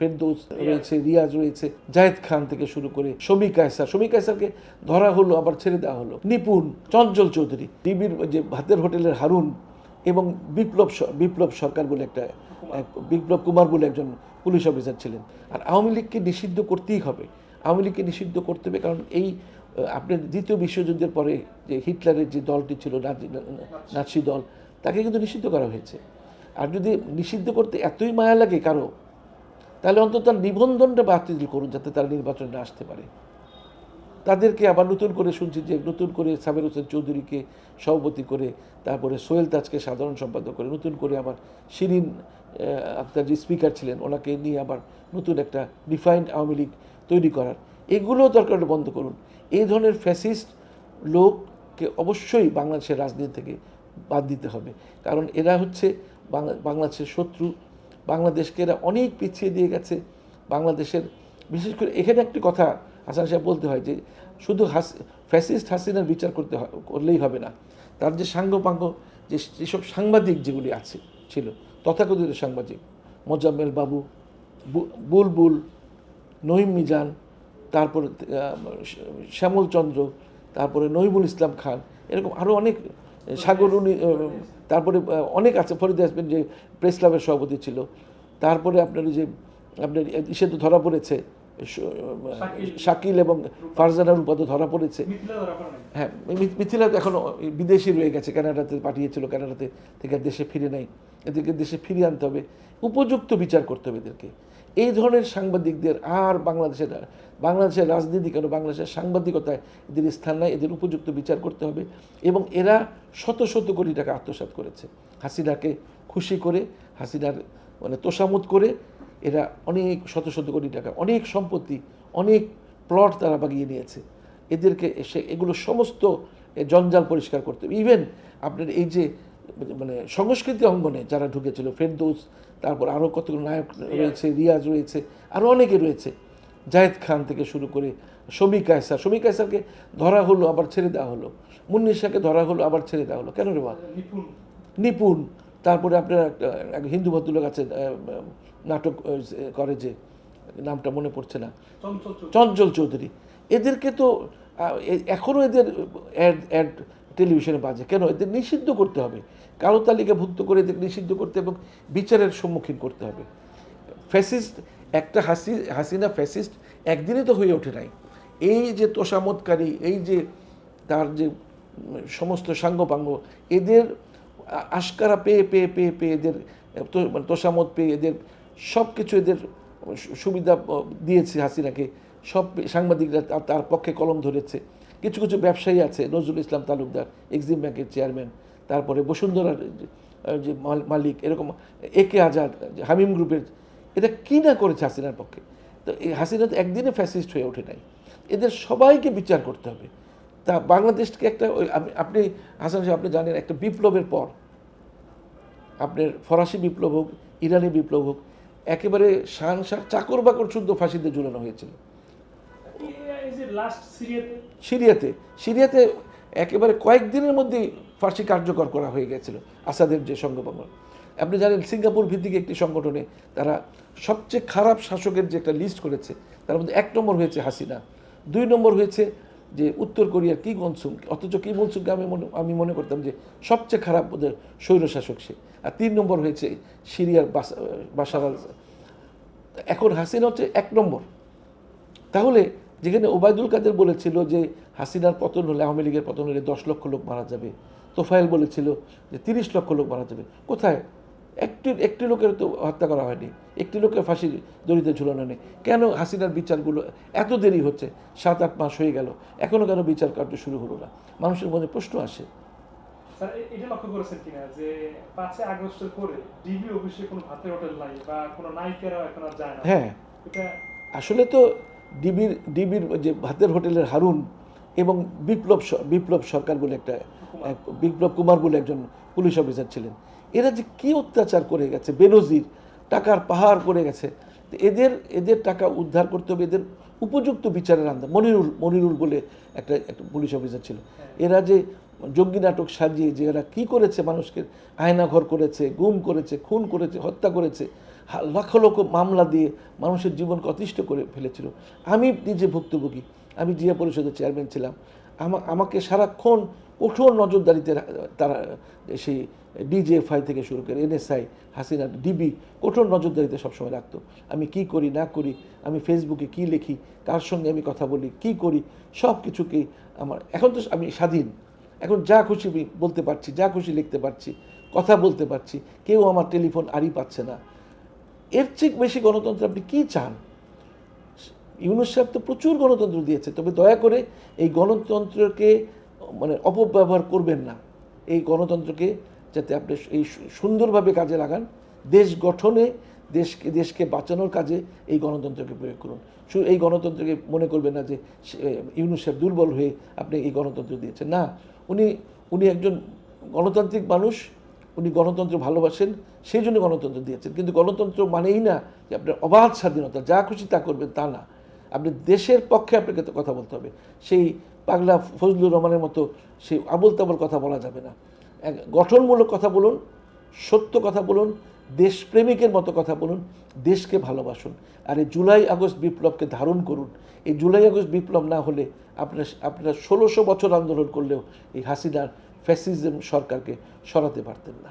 ফেরদৌস রয়েছে রিয়াজ রয়েছে জায়েদ খান থেকে শুরু করে শমী কায়সার। শমী কায়সারকে ধরা হলো আবার ছেড়ে দেওয়া হলো। নিপুণ চঞ্চল চৌধুরী টিভির যে ভাতের হোটেলের হারুন এবং বিপ্লব বিপ্লব সরকার বলে একটা বিপ্লব কুমার বলে একজন পুলিশ অফিসার ছিলেন। আর আওয়ামী লীগকে নিষিদ্ধ করতেই হবে। আওয়ামী লীগকে নিষিদ্ধ করতে হবে কারণ এই আপনার দ্বিতীয় বিশ্বযুদ্ধের পরে যে হিটলারের যে দলটি ছিল নাৎসি দল তাকে কিন্তু নিষিদ্ধ করা হয়েছে। আর যদি নিষিদ্ধ করতে এতই মায়া লাগে কারও তাহলে অন্তত তার নিবন্ধনটা বাতিল করুন যাতে তারা নির্বাচনে আসতে পারে। তাদেরকে আবার নতুন করে শুনছি যে নতুন করে সাবের হোসেন চৌধুরীকে সভাপতি করে তারপরে সোহেল তাজকে সাধারণ সম্পাদক করে নতুন করে আবার শিরিন আক্তার যে স্পিকার ছিলেন, ওনাকে নিয়ে আবার নতুন একটা ডিফাইন্ড আওয়ামী লীগ তৈরি করার। এগুলো দরকার বন্ধ করুন। এই ধরনের ফ্যাসিস্ট লোককে অবশ্যই বাংলাদেশের রাজনীতি থেকে বাদ দিতে হবে। কারণ এরা হচ্ছে বাংলা বাংলাদেশের শত্রু বাংলাদেশকে এরা অনেক পিছিয়ে দিয়ে গেছে। বাংলাদেশের বিশেষ করে এখানে একটি কথা হাসান সাহেব বলতে হয় যে শুধু হাস ফ্যাসিস্ট হাসিনার বিচার করতে করলেই হবে না। তার যে সাঙ্গপাঙ্গ যে যেসব সাংবাদিক যেগুলি আছে ছিল তথাকথিত সাংবাদিক মোজাম্মেল বাবু বুলবুল নহিম মিজান তারপরে আহ, শ্যামল চন্দ্র তারপরে নহিবুল ইসলাম খান এরকম আরও অনেক সাগর উনি তারপরে অনেক আছে ফরিদ হাসবেন যে প্রেস ক্লাবের সভাপতি ছিল। তারপরে আপনার যে আপনার ইসে তো ধরা পড়েছে শাকিল এবং ফারজানা রূপা তো ধরা পড়েছে। হ্যাঁ মিথিলা তো এখনও বিদেশি রয়ে গেছে কানাডাতে পাঠিয়েছিল কানাডাতে থেকে দেশে ফিরে নাই। এদেরকে দেশে ফিরিয়ে আনতে হবে। উপযুক্ত বিচার করতে হবে এদেরকে। এই ধরনের সাংবাদিকদের আর বাংলাদেশের বাংলাদেশের রাজনীতি কেন? বাংলাদেশের সাংবাদিকতায় এদের স্থান নাই, এদের উপযুক্ত বিচার করতে হবে এবং এরা শত শত কোটি টাকা আত্মসাৎ করেছে। হাসিনাকে খুশি করে, হাসিনার মানে তোষামত করে এরা অনেক, শত শত কোটি টাকা, অনেক সম্পত্তি, অনেক প্লট তারা বাগিয়ে নিয়েছে। এদেরকে এসে এগুলো সমস্ত জঞ্জাল পরিষ্কার করতে হবে। ইভেন আপনার এই যে মানে সংস্কৃতি অঙ্গনে যারা ঢুকেছিল, ফেরদৌস তারপর আরও কতগুলো নায়ক রয়েছে রিয়াজ রয়েছে আরও অনেকে রয়েছে। জায়েদ খান থেকে শুরু করে শমী কায়সার। শমী কায়সারকে ধরা হলো আবার ছেড়ে দেওয়া হলো। মুন্নিশাকে ধরা হলো আবার ছেড়ে দেওয়া হলো। কেন রে বা নিপুণ। তারপরে আপনার এক হিন্দু ভদ্রলোক আছে নাটক করে যে নামটা মনে পড়ছে না। চঞ্চল চৌধুরী। এদেরকে তো এখনও এদের অ্যাড অ্যাড টেলিভিশনে বাজে কেন? এদের নিষিদ্ধ করতে হবে। কালো তালিকাভুক্ত করে এদের নিষিদ্ধ করতে এবং বিচারের সম্মুখীন করতে হবে। ফ্যাসিস্ট, একটা হাসি, হাসিনা ফ্যাসিস্ট একদিনে তো হয়ে ওঠে নাই। এই যে তোষামতকারী এই যে তার যে সমস্ত সাঙ্গপাঙ্গ, এদের আশকারা পেয়ে পেয়ে পেয়ে পেয়ে এদের মানে তোষামত পেয়ে এদের সব কিছু এদের সুবিধা দিয়েছে হাসিনাকে। সব সাংবাদিকরা তার পক্ষে কলম ধরেছে। কিছু কিছু ব্যবসায়ী আছে, নজরুল ইসলাম তালুকদার, এক্সিম ব্যাংকের চেয়ারম্যান, তারপরে বসুন্ধরার যে- মালিক, এরকম একে আজাদ হামিম গ্রুপের, এটা কি না করেছে হাসিনার পক্ষে? তো এই হাসিনা তো একদিনে ফ্যাসিস্ট হয়ে ওঠে নাই। এদের সবাইকে বিচার করতে হবে। তা বাংলাদেশকে একটা ওই আপনি- হাসান সাহেব, আপনি জানেন, একটা বিপ্লবের পর, আপনার ফরাসি বিপ্লব হোক, ইরানি বিপ্লব হোক, একেবারে শাহনশাহ চাকর বাকর শুদ্ধ ফাঁসিতে ঝুলানো হয়েছিল। সিরিয়াতে সিরিয়াতে একেবারে কয়েকদিনের মধ্যেই ফার্সি কার্যকর করা হয়ে গেছিল, আসাদের যে সংগঠন। আপনি জানেন, সিঙ্গাপুর ভিত্তিক একটি সংগঠনে তারা সবচেয়ে খারাপ শাসকের যে একটা লিস্ট করেছে, তার মধ্যে এক নম্বর হয়েছে হাসিনা, দুই নম্বর হয়েছে যে উত্তর কোরিয়ার কি মনসুন, অথচ কি মনসুনকে আমি মনে আমি মনে করতাম যে সবচেয়ে খারাপ ওদের স্বৈরশাসক সে। আর তিন নম্বর হয়েছে সিরিয়ার বাসা, বাসার, এখন হাসিনা হচ্ছে এক নম্বর। তাহলে যেখানে ওবায়দুল কাদের বলেছিল যে হাসিনার পতন হলে আওয়ামী লীগের পতন হলে দশ লক্ষ লোক মারা যাবে। তোফায়েল বলেছিল যে তিরিশ লক্ষ লোক মারা যাবে। কোথায়? একটি একটি লোকের তো হত্যা করা হয়নি। একটি লোকের ফাঁসি দড়িতে ঝুলানো নেই। কেন হাসিনার বিচারগুলো এত দেরি হচ্ছে? সাত আট মাস হয়ে গেল। এখনও কেন বিচার কার্য শুরু হলো না? মানুষের মধ্যে প্রশ্ন আসে। এটা লক্ষ্য করেছেন কিনা যে পাঁচই আগস্টের পরে ডিবি অফিসে কোনো ভাতের হোটেল নাই বা কোনো নায়িকারাও এখন আর যায় না? হ্যাঁ। এটা আসলে তো ডিবির ডিবির যে ভাতের হোটেলের হারুন এবং বিপ্লব বিপ্লব সরকার বলে একটা বিপ্লব কুমার বলে একজন পুলিশ অফিসার ছিলেন। এরা যে কি অত্যাচার করে গেছে বেনজির টাকার পাহাড় করে গেছে এদের এদের টাকা উদ্ধার করতে হবে এদের উপযুক্ত বিচারের আন্দা মনিরুল মনিরুল বলে একটা একটা পুলিশ অফিসার ছিল। এরা যে জঙ্গি নাটক সাজিয়ে যে এরা কী করেছে মানুষকে আয়নাঘর করেছে গুম করেছে খুন করেছে হত্যা করেছে লক্ষ লক্ষ মামলা দিয়ে মানুষের জীবনকে অতিষ্ঠ করে ফেলেছিল। আমি নিজে ভুক্তভোগী। আমি জিয়া পরিষদের চেয়ারম্যান ছিলাম। আমা- আমাকে সারাক্ষণ কঠোর নজরদারিতে তারা, সেই ডিজিএফআই থেকে শুরু করে এনএসআই, হাসিনা, ডিবি কঠোর নজরদারিতে সবসময় রাখতো। আমি কি করি, না করি, আমি ফেসবুকে কি লিখি, কার সঙ্গে আমি কথা বলি, কি করি সব কিছুকেই আমার, এখন তো আমি স্বাধীন। এখন যা খুশি বলতে পারছি, যা খুশি লিখতে পারছি, কথা বলতে পারছি, কেউ আমার টেলিফোন আড়ি পাচ্ছে না। এর চেয়ে বেশি গণতন্ত্র আপনি কী চান? ইউনুস সাহেব তো প্রচুর গণতন্ত্র দিয়েছে, তবে দয়া করে এই গণতন্ত্রকে মানে অপব্যবহার করবেন না। এই গণতন্ত্রকে যাতে আপনি এই সুন্দরভাবে কাজে লাগান, দেশ গঠনে দেশকে দেশকে বাঁচানোর কাজে এই গণতন্ত্রকে প্রয়োগ করুন। শুধু এই গণতন্ত্রকে মনে করবেন না যে, সে- ইউনুস সাহেব দুর্বল হয়ে আপনি এই গণতন্ত্র দিয়েছেন। না, উনি উনি একজন গণতান্ত্রিক মানুষ উনি গণতন্ত্র ভালোবাসেন, সেই জন্য গণতন্ত্র দিয়েছেন। কিন্তু গণতন্ত্র মানেই না যে আপনার অবাধ স্বাধীনতা, যা খুশি তা করবেন তা না। আপনি দেশের পক্ষে আপনাকে তো কথা বলতে হবে। সেই পাগলা ফজলুর রহমানের মতো সেই আবল তাবল কথা বলা যাবে না। এক গঠনমূলক কথা বলুন, সত্য কথা বলুন, দেশপ্রেমিকের মতো কথা বলুন, দেশকে ভালোবাসুন। আর এই জুলাই আগস্ট বিপ্লবকে ধারণ করুন। এই জুলাই আগস্ট বিপ্লব না হলে আপনার, আপনারা ষোলোশো বছর আন্দোলন করলেও এই হাসিনার ফ্যাসিজম সরকারকে সরাতে পারতেন না।